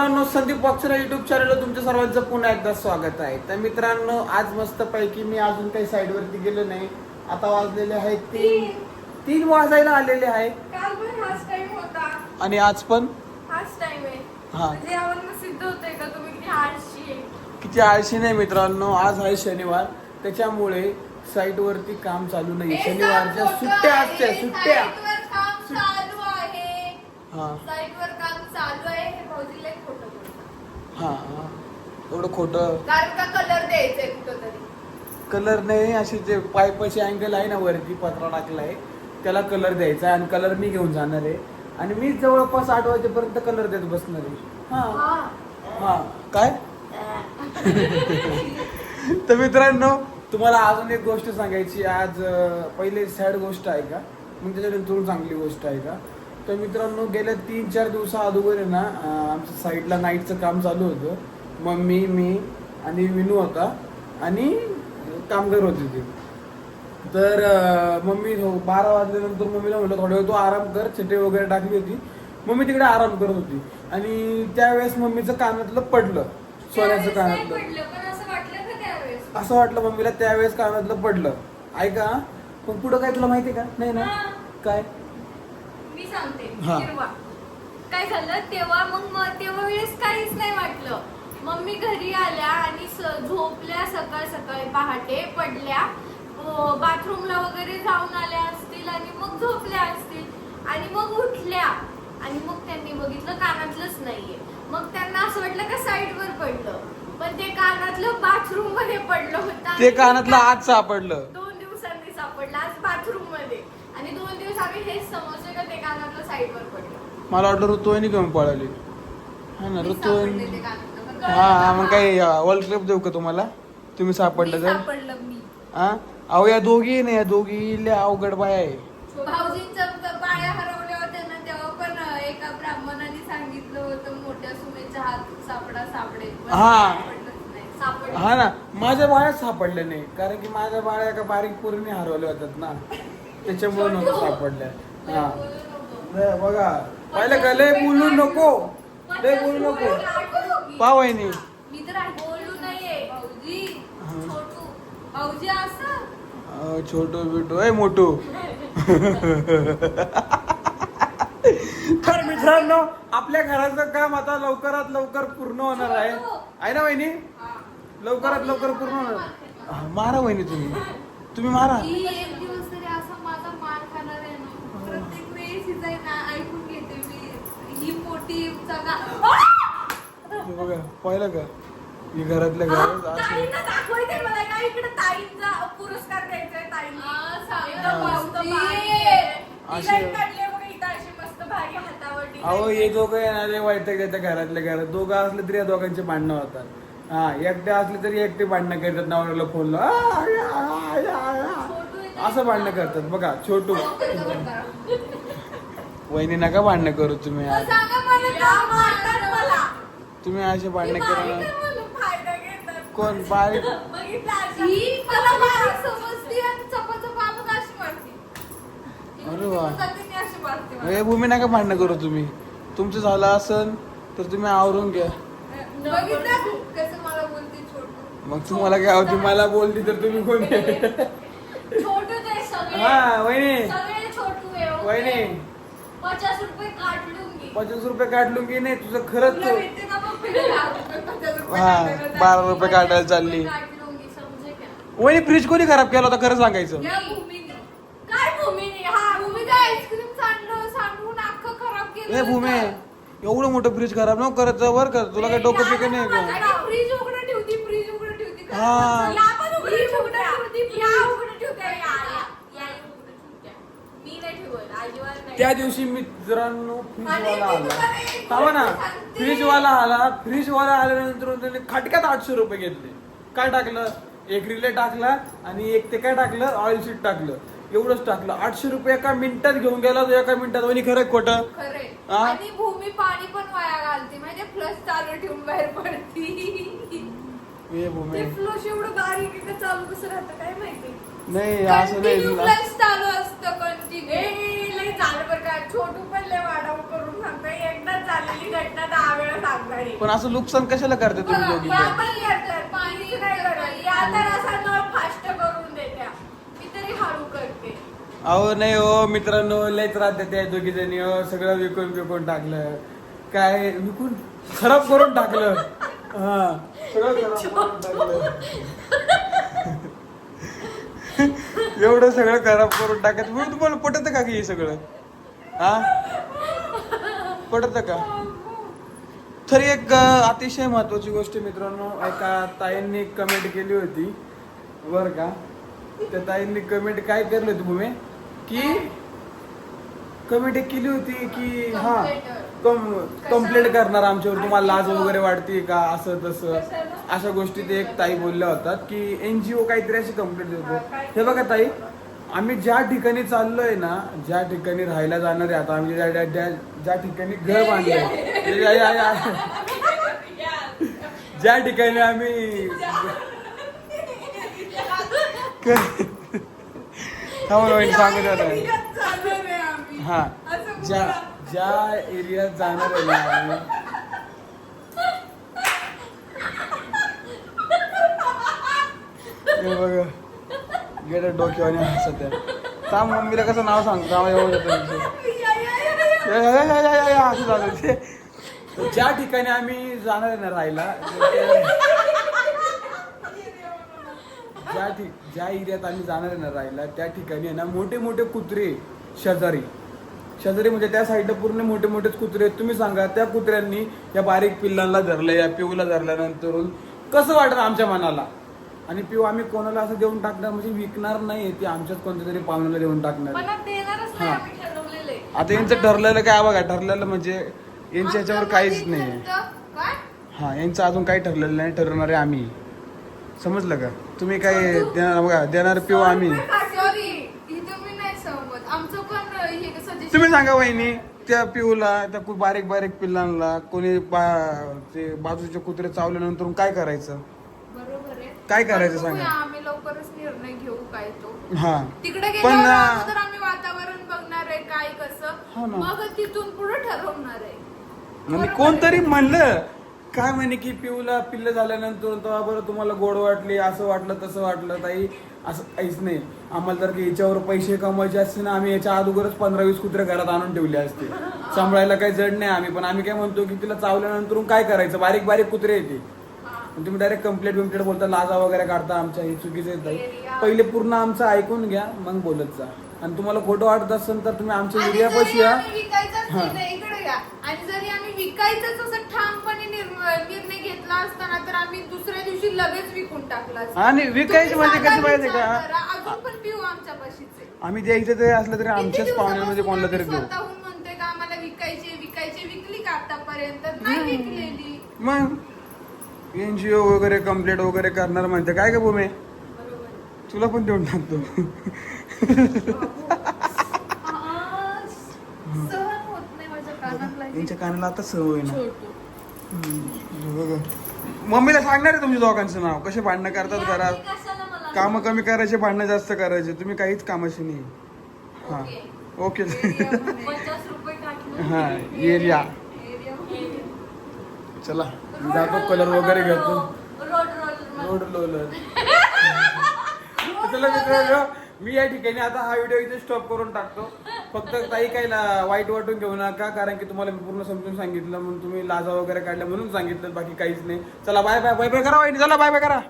मित्रांनो Sandeep boxer YouTube चॅनलवर तुमच्या सर्वांचं पुन्हा एकदा स्वागत आहे. तर मित्रांनो आज मस्त पैकी मी अजून काही साईड वरती गेलो नाही. आता वाजलेले आहेत तीन. तीन. वाजायला आलेले आहे. काल पण हाच टाइम होता. आणि आज पण? हाच टाइम आहे. हा. म्हणजे यावरून सिद्ध होतंय का तुम्ही किती आळशी आहे? किती आळशी नाही मित्रांनो आज आहे शनिवार. त्याच्यामुळे साईट वरती काम चालू नाही. शनिवारच्या सुट्ट्या असत्या सुट्ट्या. साईटवर काम चालू आहे हे भाऊजीला एक खोटं बोलतात. हा. एवढं खोटं. कारण का कलर द्यायचंय कुठं तरी कलर नाही असे जे पायपाची अँगल आहे ना वरती पत्रा टाकलाय त्याला कलर द्यायचा आहे आणि कलर मी घेऊन जाणार आहे. आणि मी जवळपास आठ वाजेपर्यंत कलर देत बसणार आहे. हा. काय? तर मित्रांनो तुम्हाला अजून एक गोष्ट सांगायची आज पहिले सॅड गोष्ट आहे का? मग त्याच्यानंतर चांगली गोष्ट आहे का? तर मित्रांनो गेल्या तीन चार दिवसा अगोदर आहे ना आमच्या साईडला नाईटचं काम चालू होतं. मम्मी मी आणि विनू होता आणि कामगार होते ते. तर मम्मी हो- बारा वाजल्यानंतर मम्मीला म्हटलं थोड्या वेळ तू आराम कर चटे वगैरे टाकली होती. मम्मी तिकडे आराम करत होती. आणि त्यावेळेस मम्मीचं कानातलं पडलं सोन्याचं कानातलं. असं वाटलं मम्मीला त्यावेळेस कानातलं पडलं. ऐका पण पुढं काय तुला माहिती का? नाही ना. काय? मी सांगते हा. हिरवा. काय झालं? तेव्हा मग म- तेव्हा वेळेस काहीच नाही वाटलं. मम्मी घरी आल्या आणि स- झोपल्या सकाळ सकाळी पहाटे पडल्या. बाथरूमला वगैरे जाऊन आल्या असतील आणि मग झोपल्या असतील. आणि मग उठल्या. आणि मग त्यांनी बघितलं कानातलंच नाहीये. मग त्यांना असं वाटलं का साईडवर पडलं. पण ते कानातलं बाथरूममध्ये पडलं होतं. ते आणि कानातलं आज सापडलं दिवसांनी सापडलं आज बाथरूममध्ये आणि दोन दिवस आम्ही हेच समजलं का ते कानातलं साईडवर पडलं मला वाटलं ऋतुवाहिनी घेऊन पळाली. हा ना ऋतुवाहिनी हा हा, मग काय वर्ल्ड कप देऊ का तुम्हाला? तुम्ही सापडलं तर? मी. हा? अहो या दोघी नाही या दोघी लय अवघड बाय आहे. भाऊजींच्या ब- बाया हरवल्या होत्या ना तेव्हा पण अं, एका ब्राह्मणाने सांगितलं होतं मोठ्या सुनेच्या हात सापडा सापडेल पण हा. हा ना माझ्या बाळ्या सापडल्या नाही कारण की माझ्या बाळ्या एका बारीक पोरीने हरवल्या होत्यात ना. त्याच्यामुळे नव्हतं सापडल्या लय हा. बघा. पाहिलं का लय बोलू नको लय बोलू नको. पा वहिनी. मी तर आहे. बोलू नाहीये भाऊजी हा. छोटू. भाऊजी असं? अहो, छोटू बिटू ए तर मित्रांनो आपल्या घराचं काम आता लवकरात लवकर पूर्ण होणार आहे. आहे ना वहिनी? लवकरात लवकर पूर्ण होणार. हा, मारा वहिनी तुम्ही. तुम्ही मारा. ही एक दिवस तरी असा माझा मार खाणार आहे ना प्रत्येक वेळेस हिचं आहे ना ऐकून घेते मी ही मोठी जागा हे बघा पाहिलं का? मी घरातल्या घरात असं अहो. हे दोघं येणारे वाईट येतात घरातल्या घरात. दोघं असले तरी या दोघांचे भांडणं होतात. हा एकटे असले तरी एकटे भांडणं करतात नवऱ्याला फोन असं भांडणं करतात. बघा छोटू. वहिनी नका भांडणं करू तुम्ही आज तुम्ही असे भांडणं करू. कोण? बारीक? ही. अरे वा. भूमी नका भांडणं करू तुम्ही. तुमचं झालं असन तर तुम्ही आवरून घ्या. बघितलं कसं मला बोलते छोटू. मग तुम्हाला काय होती? मला बोलली तर तुम्ही कोण? हा वहिनी. सगळे छोटू आहे. वहिनी. पचास रुपये काट लूंगी पचास रुपये काढलो की नाही तुझं खरंच तुला भेटते का मग फिरायला? पचास रुपये हा, काटायला. बारा रुपये काटायला चालली. पचास रुपये काट लूंगी, समजे क्या? वहिनी फ्रीज कोणी खराब केला होता खरं सांगायचं या भूमीने काय भूमीने हा भूमीने आईस्क्रीम सांडलं सांडून अख्खं खराब केलं ए भूमे एवढं मोठं फ्रीज खराब नको करत जा बरं का तुला काय डोकं पिकं नाही का फ्रीज उघडं ठेवती फ्रीज उघडं ठेवती हा. या पण उघडं ठेवत्या. या उघडं ठेवत्या. या, या. या उघडं ठेवत्या. मी नाही ठेवत अजिबात नाही त्या दिवशी मित्रांनो फ्रीजवाला आला. थांबा ना. फ्रीजवाला आला. फ्रीजवाला आल्यानंतर त्याने खटक्यात आठशे रुपये घेतले. काय टाकलं? एक रिले टाकला आणि एक ते काय टाकलं? ऑइल शीट टाकलं. एवढंच टाकलं. आठशे रुपये एका मिनिटात घेऊन गेला तो एका मिनिटात. वहिनी खरं खोटं? खरे हा? आणि भूमी पाणी पण वाया घालते. म्हणजे फ्लश चालू ठेवून बाहेर पडती. ए भूमे. ते फ्लश एवढं बारीक आहे का चालू कसं राहतं काय माहिती? नाही असं नाही. चालू असतं कंटिन्यू बरं का छोटू पण लय वाढव करून सांगतोय. एकदाच झालेली घटना दहा वेळा सांगणार आहे. पण असं नुकसान कशाला करते तुम्ही दोघी? या पण करतात, पाणी नाही करत. या तर असा नळ फास्ट करून देत्या. मी तरी हळू करते. अहो नाही हो मित्रांनो लय त्रास देते दोघी जणी हो. सगळं विकून विकून टाकलं. काय विकून? खराब करून टाकलं. हा सगळं खराब करून टाकलं. एवढं सगळं खराब करून टाकत. मी तुम्हाला पटत का की हे सगळं? हा? पडत का? तरी एक अतिशय महत्वाची गोष्ट मित्रांनो. एका ताईंनी कमेंट केली होती बर का? त्या ताईंनी कमेंट काय केली होती भूमे? की कमेंट केली होती की हा कंप्लेंट करणार आमच्यावर तुम्हाला लाज वगैरे वाटते का? असं तसं. अशा गोष्टी ते एक ताई बोलल्या होतात की एनजीओ काहीतरी अशी कंप्लेंट देतो हे बघा ताई आम्ही ज्या ठिकाणी चाललोय ना ज्या ठिकाणी राहायला जाणार आहे आता आम्ही ज्या- ज्या ज्या- ठिकाणी घर बांधलंय ज्या ठिकाणी आम्ही सांगू आहे. हा ज्या. ज्या एरियात जाणार आहे ना आम्ही हे बघा गेलं डोक्यावाने हसत आहे थांब मम्मीला कसं नाव सांगतो आम्हाला एवढं येतं असं झालं ते. ज्या ठिकाणी आम्ही जाणार आहे ना राहायला ज्या ठिक ज्या एरियात आम्ही जाणार आहे ना राहायला त्या ठिकाणी आहे ना मोठे मोठे कुत्रे शेजारी. शेजारी म्हणजे त्या साईडला पूर्ण मोठे मोठेच कुत्रे आहेत. तुम्ही सांगा त्या कुत्र्यांनी या बारीक पिल्लांना धरलं या पिऊला धरल्यानंतर कसं वाटतं आमच्या मनाला? आणि पिऊ आम्ही कोणाला असं देऊन टाकणार? म्हणजे विकणार नाही ते आमच्याच कोणत्या तरी पाहुण्याला देऊन टाकणार आहे. पण देणारच नाही हा. आम्ही ठरवलेलं आहे. आता यांचं ठरलेलं काय बघा ठरलेलं म्हणजे यांच्या ह्याच्यावर आमचं काहीच नाही काय? हा यांचं अजून काही ठरलेलं नाही ठरवणार आहे आम्ही. समजलं का? तुम्ही काय देणार बघा देणार पिऊ आम्ही. सॉरी इथं मी नाही सहमत. आमचं पण हे सजेशन तुम्ही सांगा वहिनी त्या पिऊला त्या बारीक बारीक पिल्लांना कोणी बा- ते बाजूचे कुत्रे चावल्यानंतर काय करायचं? आहे काय करायचं बघूया, सांगा. आम्ही लवकरच निर्णय घेऊ काय तो. हा. तिकडे पण गेल्यावर ना- अगोदर आम्ही वातावरण बघणार आहे काय हा कसं ना. मग तिथून पुढे ठरवणार आहे. आणि बरोबर. कोणतरी. म्हणलं काय म्हणे की पिऊला पिल्ल झाल्यानंतर तेव्हा बरं तुम्हाला गोड वाटली असं वाटलं तसं वाटलं. ताई असं काहीच नाही. आम्हाला जर का याच्यावर पैसे कमवायचे असते ना आम्ही याच्या अगोदरच पंधरा वीस कुत्रे घरात आणून ठेवले असते. सांभाळायला काही जड नाही आम्ही पण आम्ही काय म्हणतो की तिला चावल्यानंतर काय करायचं? बारीक बारीक कुत्रे येते तुम्ही डायरेक्ट कंप्लेंट बिम्प्लेट बोलता लाजा वगैरे काढता आमच्या हे चुकीचे. पहिले पूर्ण आमचं ऐकून घ्या मग बोलत जा. आणि तुम्हाला खोटं वाटत असेल तर तुम्ही आमच्या एरियापाशी जरी या. हा. आणि जरी आम्ही विकायचंच असं ठामपणे निर्म- निर्णय घेतला असताना तर आम्ही दुसऱ्या दिवशी लगेच विकून टाकला. असता. आणि विकायचं म्हणजे कसं विचार का? करा, अजून पण पिऊ आमच्या पाशीच. आहे आम्ही द्यायचं तरी असलं तरी आमच्याच पाहुण्यामध्ये कोणाला तरी देऊ स्वतःहून म्हणतोय का आम्हाला विकायची विकायची विकली का आतापर्यंत? नाही विकलेली. मग? एनजीओ वगैरे कंप्लेंट वगैरे करणार म्हणते. काय का भूमे? तुला पण देऊन टाकतो. यांच्या कानाला आता सवय ना. छोटू. हम्म, बघा. मम्मीला सांगणार आहे तुमच्या दोघांचं नाव. कसे भांडणं करतात घरात? काम कमी करायचे भांडणं जास्त करायचे. तुम्ही काहीच कामाशी नाही. हा. ओके. हा एरिया. चला. जातो कलर वगैरे घेतो. रोड रोल रोड लोलर चला मित्रांनो मी या ठिकाणी आता हा व्हिडिओ इथे स्टॉप करून टाकतो. फक्त ताई काही ला- वाईट वाटून घेऊ नका कारण की तुम्हाला मी पूर्ण समजून सांगितलं म्हणून तुम्ही लाजा वगैरे काढल्या म्हणून सांगितलं बाकी काहीच नाही. चला बाय बाय बाय बाय करा वाईट चला बाय बाय करा.